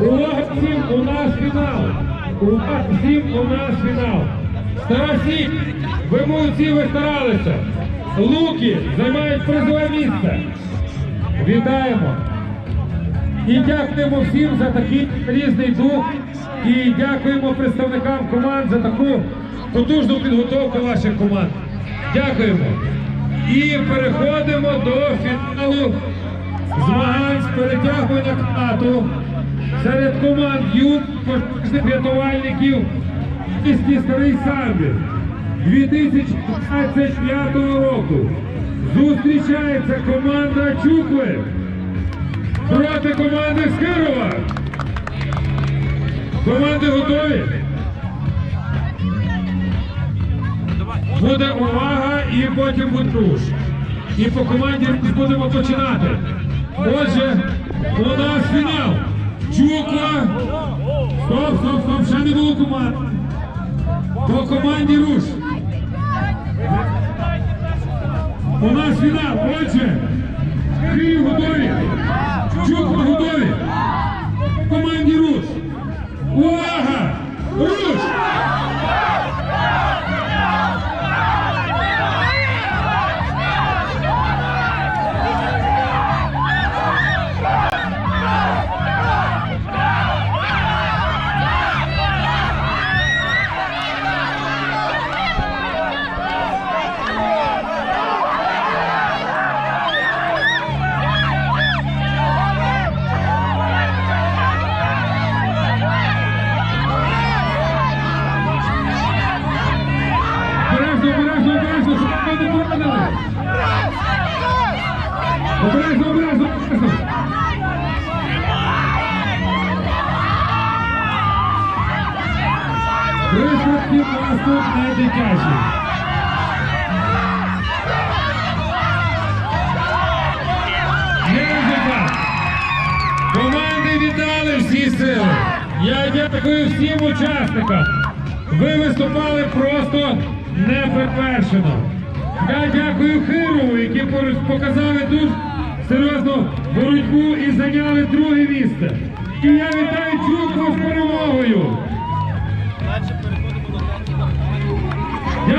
Увага всім, у нас фінал. Увага всім, у нас фінал. Старосі, ви молодці, ви старалися. Луки займають призове місце. Вітаємо. І дякуємо всім за такий різний дух. І дякуємо представникам команд за таку потужну підготовку ваших команд. Дякуємо. І переходимо до фіналу змагань з перетягування канату серед команд юг пожежних рятувальників місті Старий Самбір 2025 року. Зустрічається команда Чукли проти команди Скирова. Команди готові? Буде увага і потім буде руш. І по команді будемо починати. Отже, у нас фінал. Чука. Стоп, стоп, стоп, ще не було команд. По команді руш. У нас фінал. Отже, обережно. Обережно, обережно, обережно. Присадки у нас тут не дитячі. Команди віддали всі сили. Я дякую всім учасникам. Ви виступали просто неперевершено. Я дякую Хирову, які показали дуже серйозну боротьбу і зайняли друге місце. І я вітаю Чуку з перемогою.